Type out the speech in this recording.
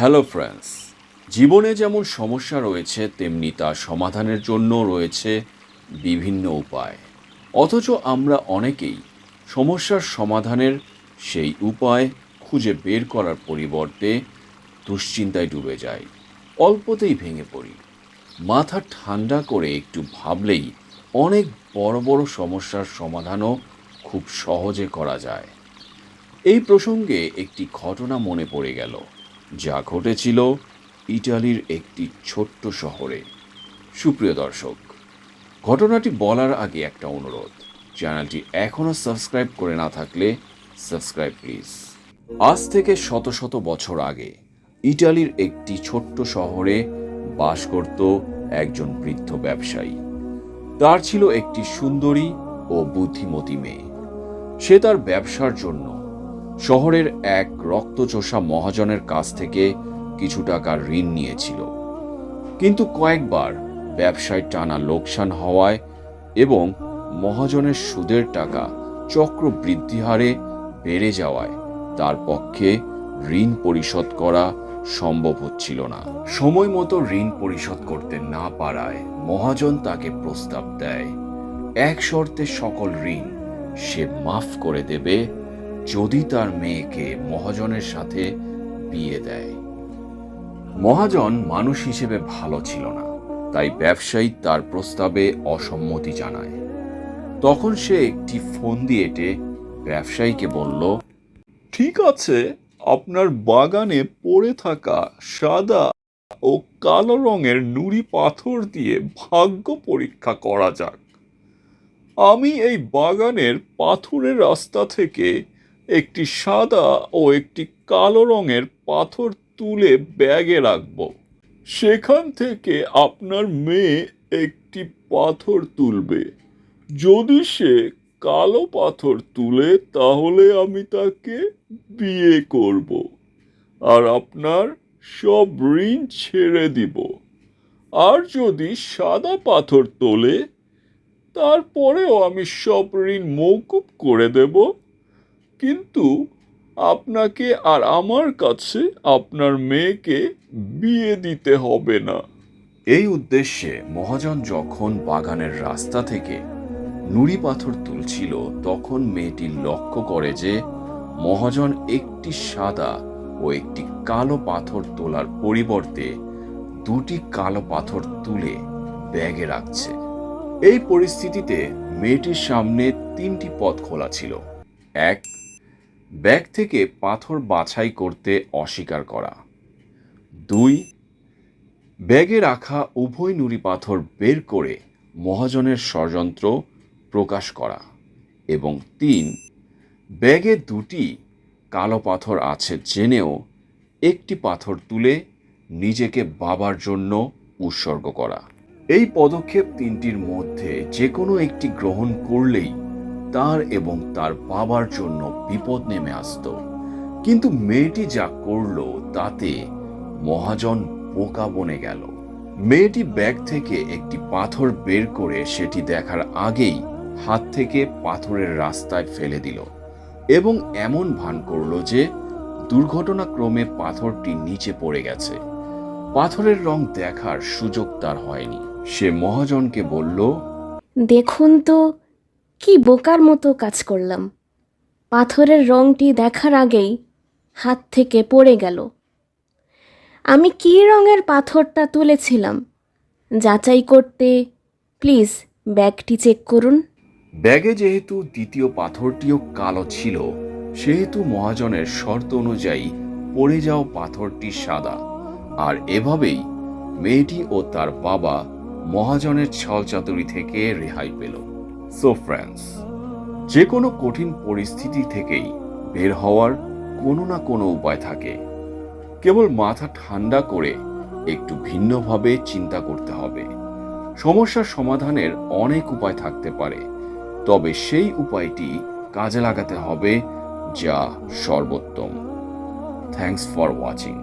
Hello friends জীবনে যেমন সমস্যা রয়েছে, তেমনি তা সমাধানের জন্য রয়েছে বিভিন্ন উপায়। অথচ আমরা অনেকেই সমস্যার সমাধানের সেই উপায় খুঁজে বের করার পরিবর্তে দুশ্চিন্তায় ডুবে যাই, অল্পতেই ভেঙে পড়ি। মাথা ঠান্ডা করে একটু ভাবলেই অনেক বড় বড় সমস্যার সমাধানও খুব সহজে করা যায়। এই প্রসঙ্গে একটি ঘটনা মনে পড়ে গেল। যা ঘটেছিল ইটালির একটি ছোট্ট শহরে। সুপ্রিয় দর্শক, ঘটনাটি বলার আগে একটা অনুরোধ, চ্যানেলটি এখনও সাবস্ক্রাইব করে না থাকলে সাবস্ক্রাইব প্লিজ। আজ থেকে শত শত বছর আগে ইটালির একটি ছোট্ট শহরে বাস করত একজন বৃদ্ধ ব্যবসায়ী। তার ছিল একটি সুন্দরী ও বুদ্ধিমতী মেয়ে। সে তার ব্যবসার জন্য শহরের এক রক্তচোষা মহাজনের কাছ থেকে কিছু টাকার ঋণ নিয়েছিল। কিন্তু কয়েকবার ব্যবসায় টানা লোকসান হওয়ায় এবং মহাজনের সুদের টাকা চক্র বৃদ্ধি হারে বেড়ে যাওয়ায় তার পক্ষে ঋণ পরিশোধ করা সম্ভব হচ্ছিল না। সময় মতো ঋণ পরিশোধ করতে না পারায় মহাজন তাকে প্রস্তাব দেয়, এক শর্তে সকল ঋণ সে মাফ করে দেবে যদি তার মেয়েকে মহাজনের সাথে বিয়ে দেয়। মহাজন মানুষ হিসেবে ভালো ছিল না, তাই ব্যবসায়ী তার প্রস্তাবে অসম্মতি জানায়। তখন সে একটি ফোন দিয়ে এটে ব্যবসায়ীকে বলল, ঠিক আছে, আপনার বাগানে পড়ে থাকা সাদা ও কালো রঙের নুড়ি পাথর দিয়ে ভাগ্য পরীক্ষা করা যাক। আমি এই বাগানের পাথরের রাস্তা থেকে একটি সাদা ও একটি কালো রঙের পাথর তুলে ব্যাগে রাখব। সেখান থেকে আপনার মেয়ে একটি পাথর তুলবে। যদি সে কালো পাথর তুলে, তাহলে আমি তাকে বিয়ে করব আর আপনার সব ঋণ ছেড়ে দিব। আর যদি সাদা পাথর তোলে, তারপরেও আমি সব ঋণ মৌকুব করে দেব। কিন্তু আপনাকে আর আমার কাছে আপনার মেয়েকে বিয়ে দিতে হবে না। এই উদ্দেশ্যে মহাজন যখন বাগানের রাস্তা থেকে নুড়ি পাথর তুলছিল, তখন মেয়েটি লক্ষ্য করে যে মহাজন একটি সাদা ও একটি কালো পাথর তোলার পরিবর্তে দুটি কালো পাথর তুলে ব্যাগে রাখছে। এই পরিস্থিতিতে মেয়েটির সামনে তিনটি পথ খোলা ছিল। এক ব্যাগ থেকে পাথর বাছাই করতে অস্বীকার করা। দুই, ব্যাগে রাখা উভয় নুড়ি পাথর বের করে মহাজনের ষড়যন্ত্র প্রকাশ করা। এবং তিন, ব্যাগে দুটি কালো পাথর আছে জেনেও একটি পাথর তুলে নিজেকে বাবার জন্য উৎসর্গ করা। এই পদক্ষেপ তিনটির মধ্যে যে কোনো একটি গ্রহণ করলেই তার এবং তার বাবার জন্য বিপদ নেমে আসতো। কিন্তু মেয়েটি যা করল তাতে মহাজন বোকা বনে গেল। মেয়েটি ব্যাগ থেকে একটি পাথর বের করে সেটি দেখার আগেই হাত থেকে পাথরের রাস্তায় ফেলে দিল এবং এমন ভান করল যে দুর্ঘটনাক্রমে পাথরটি নিচে পড়ে গেছে। পাথরের রং দেখার সুযোগ তার হয়নি। সে মহাজনকে বলল, দেখুন তো কি বোকার মতো কাজ করলাম। পাথরের রংটি দেখার আগেই হাত থেকে পড়ে গেল। আমি কী রঙের পাথরটা তুলেছিলাম? যাচাই করতে প্লিজ ব্যাগটি চেক করুন। ব্যাগে যেহেতু দ্বিতীয় পাথরটিও কালো ছিল, সেহেতু মহাজনের শর্ত অনুযায়ী পড়ে যাও পাথরটি সাদা। আর এভাবেই মেয়েটি ও তার বাবা মহাজনের ছলচাতুরি থেকে রেহাই পেল। সো ফ্রেন্ডস যে কোনো কঠিন পরিস্থিতি থেকেই বের হওয়ার কোনো না কোনো উপায় থাকে। কেবল মাথা ঠান্ডা করে একটু ভিন্নভাবে চিন্তা করতে হবে। সমস্যার সমাধানের অনেক উপায় থাকতে পারে। তবে সেই উপায়টি কাজে লাগাতে হবে যা সর্বোত্তম। Thanks for watching